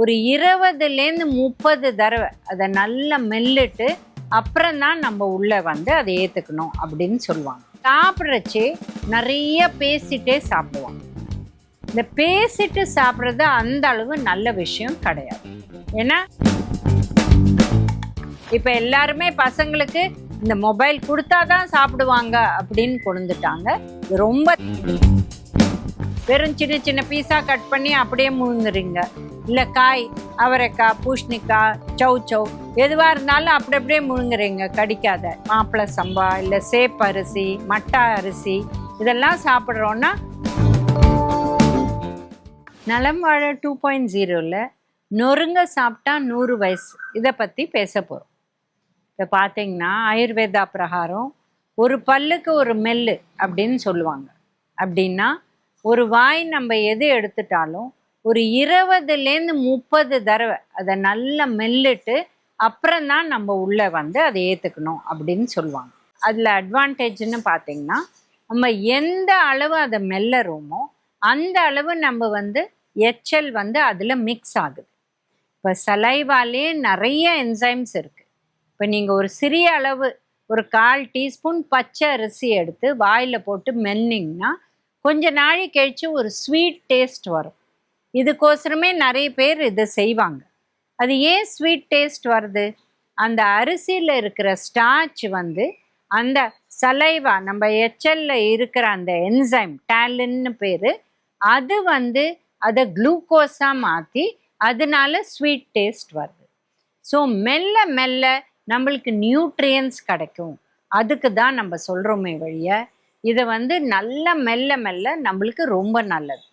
ஒரு இருபதுலேருந்து முப்பது தடவை அதை நல்லா மெல்லிட்டு அப்புறம் தான் நம்ம உள்ள வந்து அதை ஏற்றுக்கணும் அப்படின்னு சொல்லுவாங்க. சாப்பிட்றச்சு நிறைய பேசிட்டே சாப்பிடுவாங்க. இந்த பேசிட்டு சாப்பிட்றது அந்த அளவு நல்ல விஷயம் கிடையாது. ஏன்னா இப்போ எல்லாருமே பசங்களுக்கு இந்த மொபைல் கொடுத்தாதான் சாப்பிடுவாங்க அப்படின்னு கொண்டுட்டாங்க. ரொம்ப வெறும் சின்ன சின்ன பீஸா கட் பண்ணி அப்படியே முழுந்துறீங்க இல்லை காய் அவரைக்காய் பூஷ்ணிக்காய் சௌ சௌ. எதுவாக இருந்தாலும் அப்படி அப்படியே முழுங்குறீங்க. கடிக்காத. மாப்பிளை சம்பா இல்லை சேப் அரிசி மட்டா அரிசி இதெல்லாம் சாப்பிட்றோன்னா நலம் வாழ டூ பாயிண்ட் ஜீரோவில் நொறுங்க சாப்பிட்டா நூறு வயசு. இதை பற்றி பேச போகிறோம் இப்போ பார்த்தீங்கன்னா ஆயுர்வேதா பிரகாரம் ஒரு பல்லுக்கு ஒரு மெல்லு அப்படின்னு சொல்லுவாங்க. அப்படின்னா ஒரு வாய் நம்ம எது எடுத்துட்டாலும் ஒரு இருபதுலேருந்து முப்பது தடவை அதை நல்லா மெல்லிட்டு அப்புறம் தான் நம்ம உள்ளே வந்து அதை ஏற்றுக்கணும் அப்படின்னு சொல்லுவாங்க. அதில் அட்வான்டேஜ்னு பார்த்தீங்கன்னா நம்ம எந்த அளவு அதை மெல்லறோமோ அந்த அளவு நம்ம வந்து எச்சல் வந்து அதில் மிக்ஸ் ஆகுது. இப்போ சலைவாலே நிறைய என்சைம்ஸ் இருக்குது இப்போ நீங்கள் ஒரு சிறிய அளவு ஒரு கால் டீஸ்பூன் பச்சை அரிசி எடுத்து வாயில் போட்டு மெல்லிங்கன்னா கொஞ்ச நாழி கழித்து ஒரு ஸ்வீட் டேஸ்ட் வரும். இதுக்கோசரமே நிறைய பேர் இதை செய்வாங்க. அது ஏன் ஸ்வீட் டேஸ்ட் வருது? அந்த அரிசியில் இருக்கிற ஸ்டார்ச் வந்து அந்த சலைவா நம்ம எச்சல்ல இருக்கிற அந்த என்சைம் டேலின்னு பேர் அது வந்து அதை குளுக்கோஸாக மாற்றி அதனால ஸ்வீட் டேஸ்ட் வருது. ஸோ மெல்ல மெல்ல நம்மளுக்கு நியூட்ரியன்ஸ் கிடைக்கும். அதுக்கு தான் நம்ம சொல்கிறோமே வழிய இதை வந்து நல்ல மெல்ல மெல்ல நம்மளுக்கு ரொம்ப நல்லது.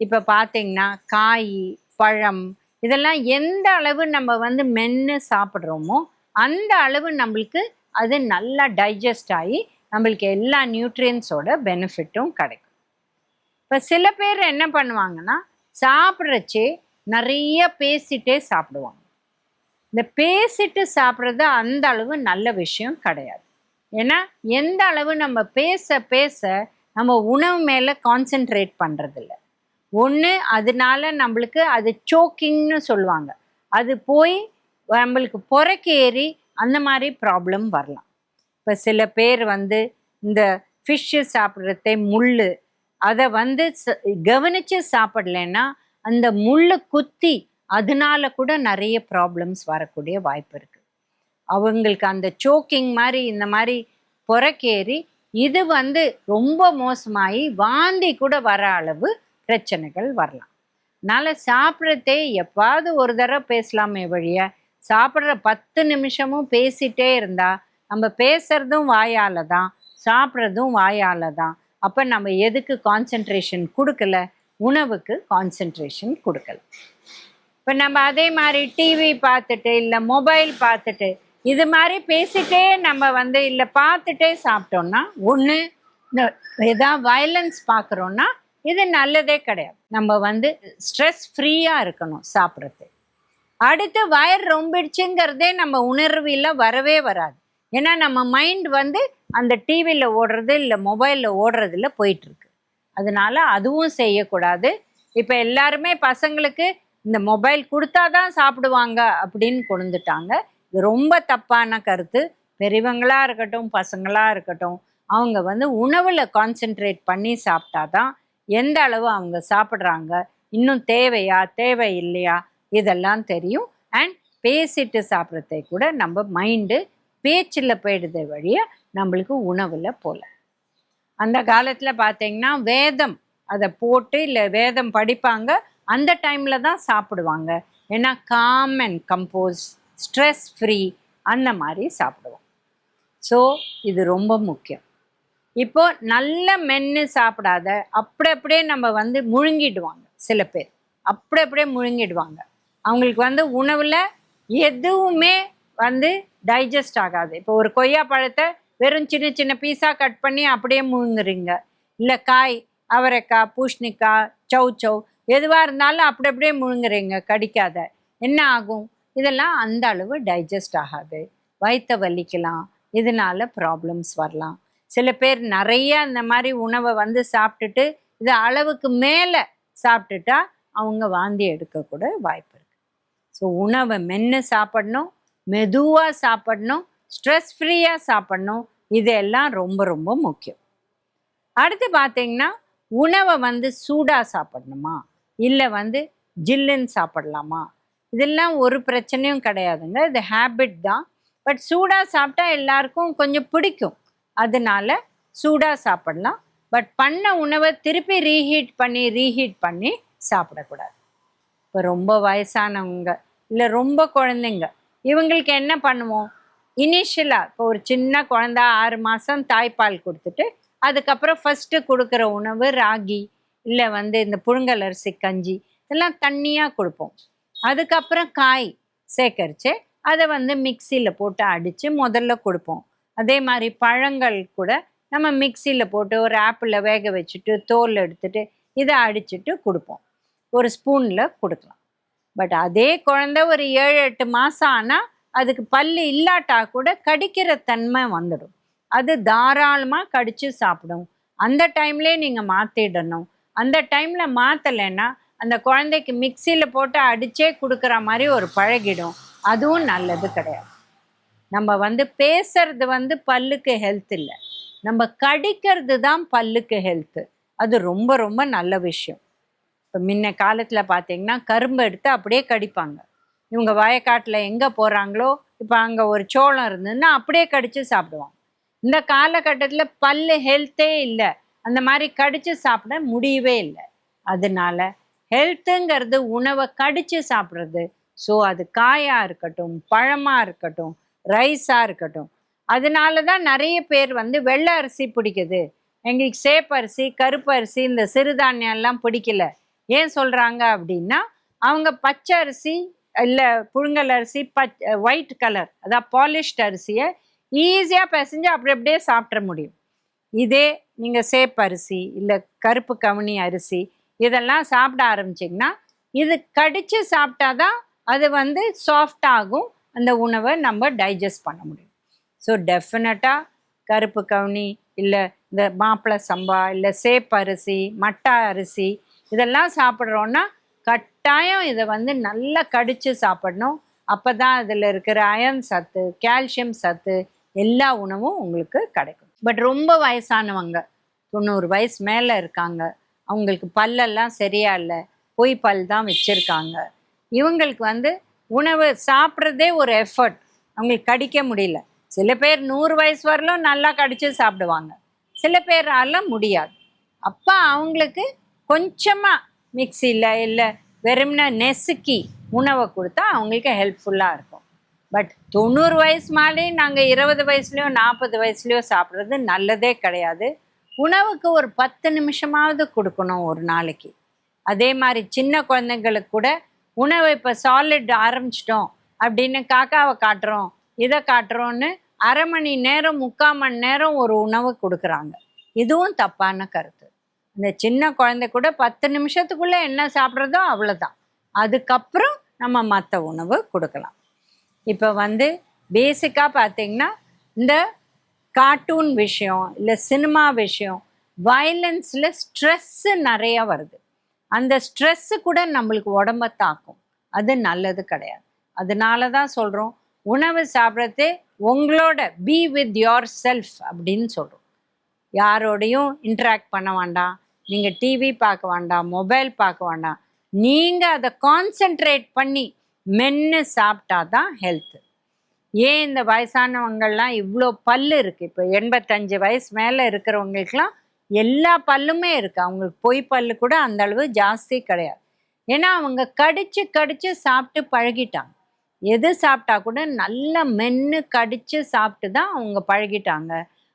இப்போ பார்த்தீங்கன்னா காய் பழம் இதெல்லாம் எந்த அளவு நம்ம வந்து மென்று சாப்பிட்றோமோ அந்த அளவு நம்மளுக்கு அது நல்லா டைஜஸ்ட் ஆகி நம்மளுக்கு எல்லா நியூட்ரியன்ஸோட பெனிஃபிட்டும் கிடைக்கும். இப்போ சில பேர் என்ன பண்ணுவாங்கன்னா சாப்பிட்றச்சே நிறைய பேசிட்டே சாப்பிடுவாங்க. இந்த பேசிட்டு சாப்பிட்றது அந்த அளவு நல்ல விஷயம் கிடையாது. ஏன்னா எந்த அளவு நம்ம பேச பேச நம்ம உணவு மேலே கான்சென்ட்ரேட் பண்ணுறதில்ல ஒன்று அதனால நம்மளுக்கு அது சோக்கிங்னு சொல்லுவாங்க. அது போய் நம்மளுக்கு புறக்கேறி அந்த மாதிரி ப்ராப்ளம் வரலாம். இப்போ சில பேர் வந்து இந்த ஃபிஷ்ஷு சாப்பிட்றதே முள் அதை வந்து ச- கவனிச்சு சாப்பிடலைன்னா அந்த முள்ளை குத்தி அதனால கூட நிறைய ப்ராப்ளம்ஸ் வரக்கூடிய வாய்ப்பு இருக்குது அவங்களுக்கு அந்த சோக்கிங் மாதிரி இந்த மாதிரி புறக்கேறி இது வந்து ரொம்ப மோசமாகி வாந்தி கூட வர அளவு பிரச்சனைகள் வரலாம். அதனால சாப்பிட்றதே எப்பாவது ஒரு தடவை பேசலாமே வழிய. சாப்பிட்ற பத்து நிமிஷமும் பேசிட்டே இருந்தால் நம்ம பேசுறதும் வாயால் தான் சாப்பிட்றதும் வாயால் தான். அப்போ நம்ம எதுக்கு கான்சென்ட்ரேஷன் கொடுக்கல? உணவுக்கு கான்சென்ட்ரேஷன் கொடுக்கல. இப்போ நம்ம அதே மாதிரி டிவி பார்த்துட்டு இல்லை மொபைல் பார்த்துட்டு இது மாதிரி பேசிட்டே நம்ம வந்து இல்லை பார்த்துட்டே சாப்பிட்டோம்னா ஒன்று ஏதாவது வயலன்ஸ் பார்க்குறோன்னா இது நல்லதே கிடையாது. நம்ம வந்து ஸ்ட்ரெஸ் ஃப்ரீயாக இருக்கணும் சாப்பிட்றது அடுத்து வயர் ரொம்பிடுச்சுங்கிறதே நம்ம உணர்வில் வரவே வராது. ஏன்னா நம்ம மைண்ட் வந்து அந்த டிவியில் ஓடுறது இல்லை மொபைலில் ஓடுறதுல போயிட்டுருக்கு. அதனால அதுவும் செய்யக்கூடாது. இப்போ எல்லாருமே பசங்களுக்கு இந்த மொபைல் கொடுத்தாதான் சாப்பிடுவாங்க அப்படின்னு கொண்டுட்டாங்க. இது ரொம்ப தப்பான கருத்து. பெரியவங்களா இருக்கட்டும் பசங்களாக இருக்கட்டும் அவங்க வந்து உணவில் கான்சென்ட்ரேட் பண்ணி சாப்பிட்டா தான் எந்த அளவு அவங்க சாப்பிட்றாங்க இன்னும் தேவையா தேவை இல்லையா இதெல்லாம் தெரியும். அண்ட் பேசிட்டு சாப்பிட்றதை கூட நம்ம மைண்டு பேச்சில் போயிடுது வழிய நம்மளுக்கு உணவில் போல. அந்த காலத்தில் பார்த்தீங்கன்னா வேதம் அதை போட்டு இல்லை வேதம் படிப்பாங்க. அந்த டைமில் தான் சாப்பிடுவாங்க. ஏன்னா calm and compose stress free அந்த மாதிரி சாப்பிடுவோம். ஸோ இது ரொம்ப முக்கியம். இப்போ நல்ல மென்று சாப்பிடாத அப்படி அப்படியே நம்ம வந்து முழுங்கிடுவாங்க சில பேர். அப்படி அப்படியே முழுங்கிடுவாங்க. அவங்களுக்கு வந்து உணவில் எதுவுமே வந்து டைஜஸ்ட் ஆகாது. இப்போ ஒரு கொய்யா பழத்தை வெறும் சின்ன சின்ன பீஸா கட் பண்ணி அப்படியே முழுங்குறீங்க. இல்லை காய் அவரைக்காய் பூஷ்ணிக்காய் சௌ சௌ எதுவாக இருந்தாலும் அப்படி அப்படியே முழுங்குறீங்க கடிக்காத. என்ன ஆகும்? இதெல்லாம் அந்த அளவு டைஜஸ்ட் ஆகாது. வயிற்ற வலிக்கலாம். இதனால ப்ராப்ளம்ஸ் வரலாம். சில பேர் நிறைய இந்த மாதிரி உணவை வந்து சாப்பிட்டுட்டு இது அளவுக்கு மேலே சாப்பிட்டுட்டா அவங்க வாந்தி எடுக்கக்கூட வாய்ப்பு இருக்குது ஸோ உணவை மென்று சாப்பிடணும் மெதுவாக சாப்பிடணும் ஸ்ட்ரெஸ் ஃப்ரீயாக சாப்பிடணும் இதெல்லாம் ரொம்ப ரொம்ப முக்கியம். அடுத்து பார்த்தீங்கன்னா உணவை வந்து சூடாக சாப்பிடணுமா? இல்லை வந்து ஜில்லுன்னு சாப்பிடலாமா? இதெல்லாம் ஒரு பிரச்சனையும் கிடையாதுங்க. இது ஹேபிட் தான். பட் சூடாக சாப்பிட்டா எல்லாருக்கும் கொஞ்சம் பிடிக்கும். அதனால சூடாக சாப்பிடலாம். பட் பண்ண உணவை திருப்பி ரீஹீட் பண்ணி ரீஹீட் பண்ணி சாப்பிடக்கூடாது. இப்போ ரொம்ப வயசானவங்க இல்லை ரொம்ப குழந்தைங்க இவங்களுக்கு என்ன பண்ணுவோம்? இனிஷியலாக இப்போ ஒரு சின்ன குழந்த ஆறு மாதம் தாய்ப்பால் கொடுத்துட்டு அதுக்கப்புறம் ஃபஸ்ட்டு கொடுக்குற உணவு ராகி இல்லை வந்து இந்த புழுங்கல் அரிசி கஞ்சி இதெல்லாம் தண்ணியாக கொடுப்போம். அதுக்கப்புறம் காய் சேகரித்து அதை வந்து மிக்சியில் போட்டு அடித்து முதல்ல கொடுப்போம். அதே மாதிரி பழங்கள் கூட நம்ம மிக்சியில் போட்டு ஒரு ஆப்பிளில் வேக வச்சுட்டு தோல் எடுத்துட்டு இதை அடிச்சுட்டு கொடுப்போம். ஒரு ஸ்பூனில் கொடுக்கலாம். பட் அதே குழந்தை ஒரு ஏழு எட்டு மாதம் ஆனால் அதுக்கு பல் இல்லாட்டா கூட கடிக்கிற தன்மை வந்துடும். அது தாராளமாக கடித்து சாப்பிடும். அந்த டைம்லேயே நீங்கள் மாற்றிடணும் அந்த டைமில் மாற்றலைன்னா அந்த குழந்தைக்கு மிக்சியில் போட்டு அடித்தே கொடுக்குற மாதிரி ஒரு பழகிடும். அதுவும் நல்லது கிடையாது. நம்ம வந்து பேசுறது வந்து பல்லுக்கு ஹெல்த் இல்லை. நம்ம கடிக்கிறது தான் பல்லுக்கு ஹெல்த்து அது ரொம்ப ரொம்ப நல்ல விஷயம். இப்போ முன்ன காலத்தில் பார்த்தீங்கன்னா கரும்பு எடுத்து அப்படியே கடிப்பாங்க. இவங்க வயக்காட்டில் எங்கே போகிறாங்களோ இப்போ அங்கே ஒரு சோளம் இருந்ததுன்னா அப்படியே கடித்து சாப்பிடுவாங்க. இந்த காலகட்டத்தில் பல்லு ஹெல்த்தே இல்லை. அந்த மாதிரி கடித்து சாப்பிட முடியவே இல்லை. அதனால ஹெல்த்துங்கிறது உணவை கடித்து சாப்பிட்றது. ஸோ அது காயாக இருக்கட்டும் பழமாக இருக்கட்டும் ரைஸாக இருக்கட்டும். அதனால தான் நிறைய பேர் வந்து வெள்ளை அரிசி பிடிக்குது. எங்களுக்கு சேப்பரிசி கருப்பு அரிசி இந்த சிறுதானியம் எல்லாம் பிடிக்கல. ஏன் சொல்கிறாங்க அப்படின்னா அவங்க பச்சை அரிசி இல்லை புழுங்கல் அரிசி பச் ஒயிட் கலர் அதான் பாலிஷ்ட் அரிசியை ஈஸியாக பிசைஞ்சு அப்படி அப்படியே சாப்பிட்ற முடியும். இதே நீங்கள் சேப்பரிசி இல்லை கருப்பு கவுனி அரிசி இதெல்லாம் சாப்பிட ஆரம்பிச்சிங்கன்னா இது கடித்து சாப்பிட்டாதான் அது வந்து சாஃப்ட் ஆகும். அந்த உணவை நம்ம டைஜஸ்ட் பண்ண முடியும். ஸோ டெஃபினட்டாக கருப்பு கவுனி இல்லை இந்த மாப்பிளை சம்பா இல்லை சேப்பரிசி மட்டா அரிசி இதெல்லாம் சாப்பிட்றோன்னா கட்டாயம் இதை வந்து நல்லா கடித்து சாப்பிடணும். அப்போ தான் அதில் இருக்கிற அயன் சத்து கால்சியம் சத்து எல்லா உணவும் உங்களுக்கு கிடைக்கும். பட் ரொம்ப வயசானவங்க தொண்ணூறு வயசு மேலே இருக்காங்க அவங்களுக்கு பல்லெல்லாம் சரியா இல்லை பொய் பல் தான் வச்சுருக்காங்க. இவங்களுக்கு வந்து உணவு சாப்பிட்றதே ஒரு எஃபர்ட் அவங்களுக்கு கடிக்க முடியல. சில பேர் நூறு வயசு வரலும் நல்லா கடிச்சு சாப்பிடுவாங்க. சில பேரால முடியாது. அப்போ அவங்களுக்கு கொஞ்சமாக மிக்சியில் இல்லை வெறும்னா நெசுக்கி உணவை கொடுத்தா அவங்களுக்கு ஹெல்ப்ஃபுல்லாக இருக்கும். பட் தொண்ணூறு வயசு மேலே நாங்கள் இருபது வயசுலையோ நாற்பது வயசுலையோ சாப்பிட்றது நல்லதே கிடையாது. உணவுக்கு ஒரு பத்து நிமிஷமாவது கொடுக்கணும் ஒரு நாளைக்கு. அதே மாதிரி சின்ன குழந்தைங்களுக்கு கூட உணவை இப்போ சாலிட் ஆரம்பிச்சிட்டோம். அப்படின்னு காக்காவை காட்டுறோம். இதை காட்டுறோன்னு அரை மணி நேரம் முக்கால் மணி நேரம் ஒரு உணவு கொடுக்குறாங்க. இதுவும் தப்பான கருத்து. இந்த சின்ன குழந்தை கூட பத்து நிமிஷத்துக்குள்ளே என்ன சாப்பிட்றதோ அவ்வளோதான் அதுக்கப்புறம் நம்ம மற்ற உணவு கொடுக்கலாம். இப்போ வந்து பேசிக்காக பார்த்தீங்கன்னா இந்த கார்ட்டூன் விஷயம் இல்லை சினிமா விஷயம் வயலன்ஸில் ஸ்ட்ரெஸ்ஸு நிறையா வருது. அந்த ஸ்ட்ரெஸ்ஸு கூட நம்மளுக்கு உடம்ப தாக்கும். அது நல்லது கிடையாது. அதனால தான் சொல்கிறோம் உணவு சாப்பிட்றதே உங்களோட பி வித் யோர் செல்ஃப் அப்படின்னு சொல்கிறோம் யாரோடையும் இன்ட்ராக்ட் பண்ண வேண்டாம். நீங்கள் டிவி பார்க்க வேண்டாம் மொபைல் பார்க்க வேண்டாம். நீங்கள் அதை கான்சென்ட்ரேட் பண்ணி மென்று சாப்பிட்டா தான் ஹெல்த்து ஏன் இந்த வயசானவங்கள்லாம் இவ்வளோ பல்லு இருக்குது இப்போ எண்பத்தஞ்சு வயசு மேலே இருக்கிறவங்களுக்குலாம் எல்லா பல்லுமே இருக்குது அவங்களுக்கு பொய் பல்லு கூட அந்த அளவு ஜாஸ்தி கிடையாது. ஏன்னா அவங்க கடிச்சு கடிச்சு சாப்பிட்டு பழகிட்டாங்க. எது சாப்பிட்டா கூட நல்லா மென்று கடிச்சு சாப்பிட்டு தான் அவங்க பழகிட்டாங்க.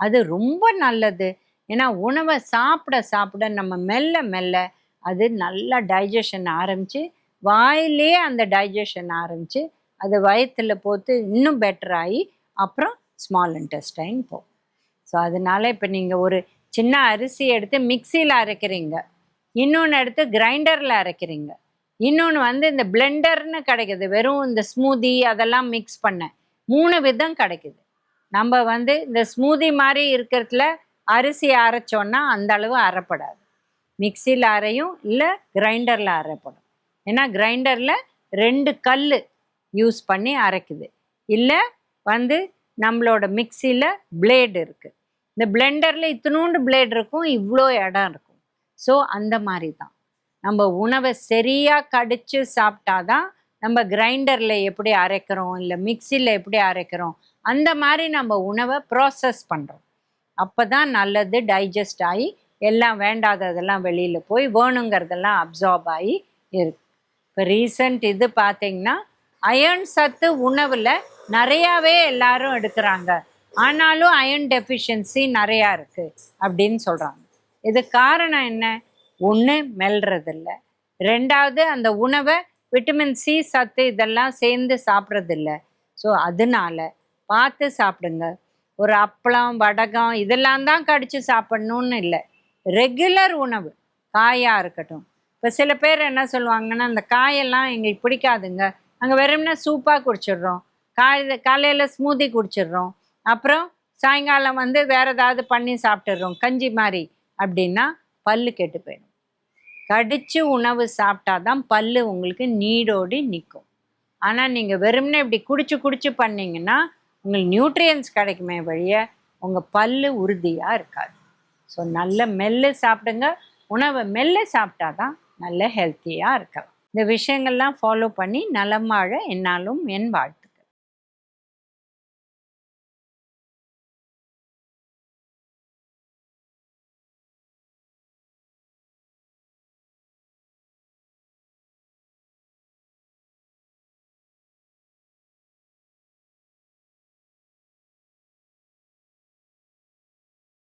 அது ரொம்ப நல்லது. ஏன்னா உணவை சாப்பிட சாப்பிட நம்ம மெல்ல மெல்ல அது நல்லா டைஜஷன் ஆரம்பித்து வாயிலே அந்த டைஜஷன் ஆரம்பித்து அது வயத்தில் போத்து இன்னும் பெட்டர் ஆகி அப்புறம் ஸ்மால் இன்டெஸ்டைன் போகும். ஸோ அதனால இப்போ நீங்கள் ஒரு சின்ன அரிசி எடுத்து மிக்சியில் அரைக்கிறீங்க. இன்னொன்று எடுத்து கிரைண்டரில் அரைக்கிறீங்க. இன்னொன்று வந்து இந்த பிளெண்டர்னு கிடைக்குது. வெறும் இந்த ஸ்மூதி அதெல்லாம் மிக்ஸ் பண்ண. மூணு விதம் கிடைக்குது. நம்ம வந்து இந்த ஸ்மூதி மாதிரி இருக்கிறதுல அரிசி அரைச்சோன்னா அந்த அளவு அரைப்படாது. மிக்சியில் அரையும் இல்லை கிரைண்டரில் அரைப்படும். ஏன்னா கிரைண்டரில் ரெண்டு கல் யூஸ் பண்ணி அரைக்குது. இல்லை வந்து நம்மளோட மிக்சியில் பிளேடு இருக்குது இந்த பிளெண்டரில் இத்தினூண்டு பிளேட் இருக்கும் இவ்வளோ இடம் இருக்கும். ஸோ அந்த மாதிரி தான் நம்ம உணவை சரியாக கடிச்சு சாப்பிட்டாதான் நம்ம கிரைண்டரில் எப்படி அரைக்கிறோம் இல்லை மிக்சியில் எப்படி அரைக்கிறோம் அந்த மாதிரி நம்ம உணவை ப்ராசஸ் பண்ணுறோம் அப்போ தான் நல்லது டைஜஸ்ட் ஆகி எல்லாம் வேண்டாததெல்லாம் வெளியில் போய் வேணுங்கிறதெல்லாம் அப்சார்ப் ஆகி இருக்கு. இப்போ ரீசன்ட் இது பார்த்தீங்கன்னா அயர்ன் சத்து உணவில் நிறையாவே எல்லாரும் எடுக்கிறாங்க. ஆனாலும் அயர்ன் டெஃபிஷியன்சி நிறையா இருக்குது அப்படின்னு சொல்கிறாங்க இது காரணம் என்ன? ஒன்று மெல்றதில்ல. ரெண்டாவது அந்த உணவை விட்டமின் சி சத்து இதெல்லாம் சேர்ந்து சாப்பிட்றதில்ல. ஸோ அதனால பார்த்து சாப்பிடுங்க. ஒரு அப்பளம் வடகம் இதெல்லாம் தான் கடிச்சு சாப்பிட்ணுன்னு இல்லை. ரெகுலர் உணவு காயாக இருக்கட்டும். இப்போ சில பேர் என்ன சொல்லுவாங்கன்னா அந்த காயெல்லாம் எங்களுக்கு பிடிக்காதுங்க. நாங்கள் வெறும்னா சூப்பாக குடிச்சிடுறோம். காய் காலையில் ஸ்மூதி குடிச்சிடுறோம். அப்புறம் சாயங்காலம் வந்து வேற ஏதாவது பண்ணி சாப்பிட்டுடுறோம் கஞ்சி மாதிரி அப்படின்னா பல்லு கெட்டு போயிடும். கடிச்சு உணவு சாப்பிட்டாதான் பல்லு உங்களுக்கு நீடோடி நிற்கும் ஆனால் நீங்கள் வெறும்னே இப்படி குடிச்சு குடிச்சு பண்ணீங்கன்னா உங்களுக்கு நியூட்ரியன்ஸ் கிடைக்குமே வழிய உங்கள் பல்லு உறுதியாக இருக்காது. ஸோ நல்ல மெல்ல சாப்பிடுங்க. உணவை மெல்ல சாப்பிட்டாதான் நல்ல ஹெல்த்தியாக இருக்கலாம். இந்த விஷயங்கள்லாம் ஃபாலோ பண்ணி நலம் என்னாலும் என் வாழ்த்து.